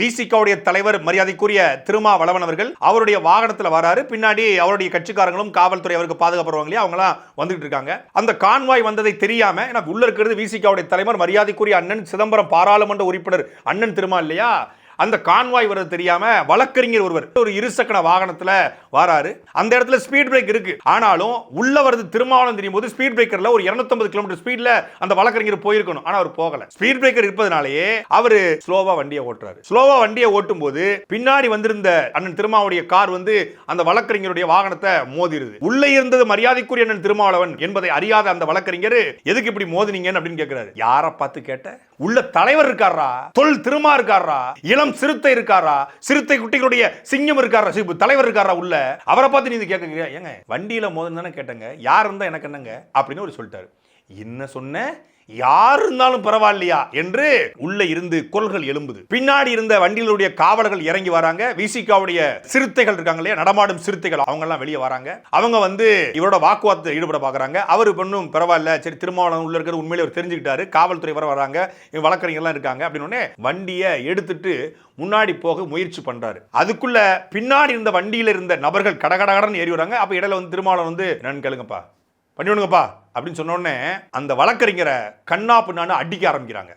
விசிகாவுடைய தலைவர் மரியாதைக்குரிய திருமாவளவன் அவர்கள் அவருடைய வாகனத்தில் வராரு. பின்னாடி அவருடைய கட்சிக்காரங்களும் காவல்துறை அவருக்கு பாதுகாப்பு இல்லையா? அவங்களாம் வந்துகிட்டு இருக்காங்க. அந்த கான்வாய் வந்ததை தெரியாம எனக்கு உள்ள இருக்கிறது விசிகாவுடைய தலைவர் மரியாதைக்குரிய அண்ணன் சிதம்பரம் பாராளுமன்ற உறுப்பினர் அண்ணன் திருமா இல்லையா? அந்த கான்வாய் வர்றது தெரியாம வழக்கறிஞர் ஒருவர் ஒரு இருசக்கர வாகனத்துல வராரு. அந்த இடத்துல ஸ்பீட் பிரேக் இருக்கு. ஆனாலும் உள்ள வருது திருமாவளம் தெரியும் போது ஸ்பீட் பிரேக்கர்ல ஒரு 250 கிலோமீட்டர் ஸ்பீட்ல அந்த வழக்கறிஞர் போயிருக்கணும். ஆனா அவர் போகல. ஸ்பீட் பிரேக்கர் இருப்பதனாலேயே அவர் ஸ்லோவா வண்டியை ஓட்டுறாரு. ஸ்லோவா வண்டியை ஓட்டும் போது பின்னாடி வந்திருந்த அண்ணன் திருமாவுடைய கார் வந்து அந்த வழக்கறிஞருடைய வாகனத்தை மோதிருது. உள்ள இருந்தது மரியாதைக்குரிய அண்ணன் திருமாவளவன் என்பதை அறியாத அந்த வழக்கறிஞர் எதுக்கு இப்படி மோதினீங்கன்னு? அப்படின்னு கேட்கிறாரு யாரை பார்த்து கேட்ட? உள்ள தலைவர் இருக்காரா? தொல் திருமா இருக்காரா? இளம் சிறுத்தை இருக்காரா? சிறுத்தை குட்டிகளுடைய சிங்கம் இருக்காரா? தலைவர் இருக்காரா உள்ள? அவரை பார்த்து நீங்க கேட்குறீங்க. ஏங்க வண்டியில மோதல் தானே கேட்டங்க. யார் இருந்தா எனக்கு என்னங்க? அப்படின்னு ஒரு சொல்லிட்டாரு. என்ன சொன்ன? யார் இருந்தாலும் பரவாயில்லையா? என்று உள்ள இருந்து குரல்கள் எழும்புது. பின்னாடி இருந்த வண்டிகளுடைய காவலர்கள் இறங்கி வராங்க. விசிகாவுடைய சிறுத்தைகள் இருக்காங்க இல்லையா? நடமாடும் சிறுத்தைகள். அவங்க எல்லாம் வெளியே வராங்க. அவங்க வந்து இவரோட வாக்குவாதத்தை ஈடுபட பாக்குறாங்க அவர் பண்ணும் பரவாயில்ல. சரி திருமாவளவன் உள்ள இருக்கிற உண்மையிலே அவர் தெரிஞ்சுக்கிட்டாரு. காவல்துறை வர வராங்க. இவங்க வழக்கறிஞர்லாம் இருக்காங்க. அப்படின்னு வண்டியை எடுத்துட்டு முன்னாடி போக முயற்சி பண்றாரு. அதுக்குள்ள பின்னாடி இருந்த வண்டியில இருந்த நபர்கள் கடகடகடன்னு ஏறி வராங்க. அப்ப இடையில வந்து திருமாவளவன் வந்து என்னன்னு கேளுங்கப்பா பண்ணிவிடுங்கப்பா. அப்படின்னு சொன்னோடனே அந்த வழக்கறிஞரை கண்ணா பின்னான்னு அடிக்க ஆரம்பிக்கிறாங்க.